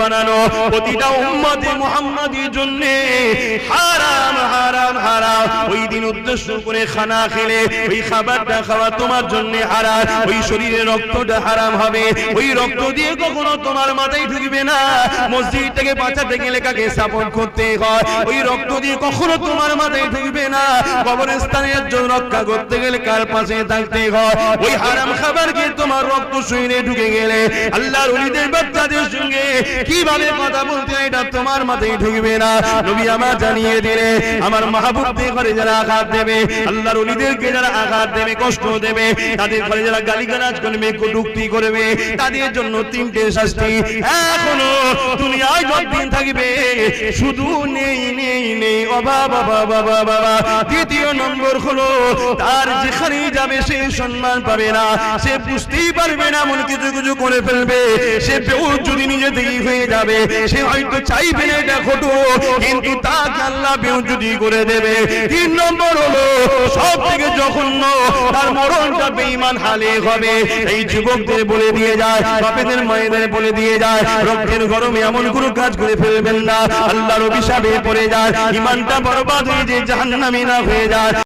বানানো প্রতিটা উম্মতে জন্য হারাম হারাম হারাম। ওই দিন উদ্দেশ্য করে খানা খেলে, ওই খাবারটা খাওয়া তোমার জন্য হারাম, ওই শরীরে রক্তটা হারাম হবে। ওই রক্ত দিয়ে কখনো তোমার মাথায় ঢুকবে না। বাঁচাতে গেলে কাকে স্থাপন করতে হয়? ওই রক্ত দিয়ে কখনো তোমার মাথায় ঢুকবে না। কবরস্থানের জন্য রক্ষা করতে গেলে কার পাশে থাকতে হয়? ওই হারাম খাবারকে তোমার রক্ত শরীরে ঢুকে গেলে আল্লাহর ওলিদের বাচ্চাদের সঙ্গে কীভাবে কথা বলতে এটা তোমার মাথায় ঢুকবে না? নবী আমার জানিয়ে দিলে, আমার মাহবুবদের ঘরে যারা আঘাত দেবে, আল্লাহর ওলিদেরকে যারা আঘাত দেবে, কষ্ট দেবে, তাদের ঘরে যারা গালিগালাজ করবে, কটুক্তি করবে, তাদের জন্য তিনটে শাস্তি এখনও দুনিয়ায় যতদিন থাকবে, শুধু নেই নেই নেই, অভাব অভাব অভাব অভাব দ্বিতীয় নম্বর হলো, তার যেখানেই যাবে সে সম্মান পাবে না, সে বুঝতেই পারবে না এমন কিছু কিছু করে ফেলবে। সে বেউর যদি নিজে থেকেই হয়ে যাবে। সে হয়তো চাইবে না এটা ঘটো কিন্তু আল্লাহ বেউ যদি করে দেবে। তিন নম্বর হলো সব থেকে জঘন্য, তার মরণটা বেঈমান হালে হবে। এই যুবকদের বলে দিয়ে যায়, বাপেদের মায়েদের বলে দিয়ে যায়, রক্তের গরমে এমন কোনো কাজ করে ফেলবেন না। আল্লাহর অভিশাপে পড়ে যায় ইমানটা বরবাদ হয়ে যে হয়ে যায়।